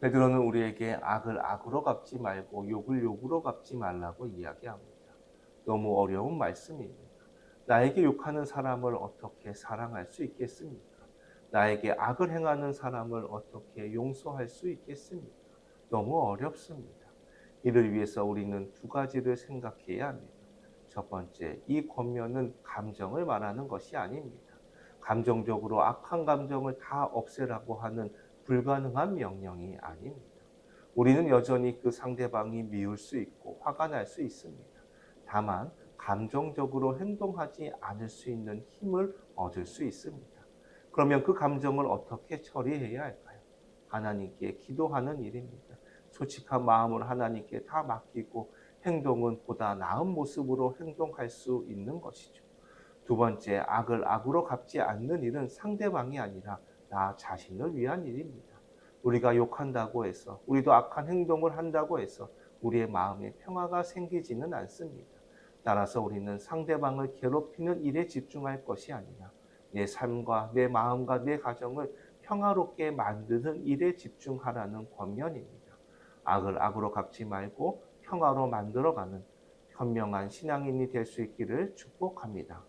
베드로는 우리에게 악을 악으로 갚지 말고 욕을 욕으로 갚지 말라고 이야기합니다. 너무 어려운 말씀입니다. 나에게 욕하는 사람을 어떻게 사랑할 수 있겠습니까? 나에게 악을 행하는 사람을 어떻게 용서할 수 있겠습니까? 너무 어렵습니다. 이를 위해서 우리는 두 가지를 생각해야 합니다. 첫 번째, 이 권면은 감정을 말하는 것이 아닙니다. 감정적으로 악한 감정을 다 없애라고 하는 불가능한 명령이 아닙니다. 우리는 여전히 그 상대방이 미울 수 있고 화가 날 수 있습니다. 다만 감정적으로 행동하지 않을 수 있는 힘을 얻을 수 있습니다. 그러면 그 감정을 어떻게 처리해야 할까요? 하나님께 기도하는 일입니다. 솔직한 마음을 하나님께 다 맡기고 행동은 보다 나은 모습으로 행동할 수 있는 것이죠. 두 번째, 악을 악으로 갚지 않는 일은 상대방이 아니라 나 자신을 위한 일입니다. 우리가 욕한다고 해서, 우리도 악한 행동을 한다고 해서 우리의 마음에 평화가 생기지는 않습니다. 따라서 우리는 상대방을 괴롭히는 일에 집중할 것이 아니라 내 삶과 내 마음과 내 가정을 평화롭게 만드는 일에 집중하라는 권면입니다. 악을 악으로 갚지 말고 평화로 만들어가는 현명한 신앙인이 될 수 있기를 축복합니다.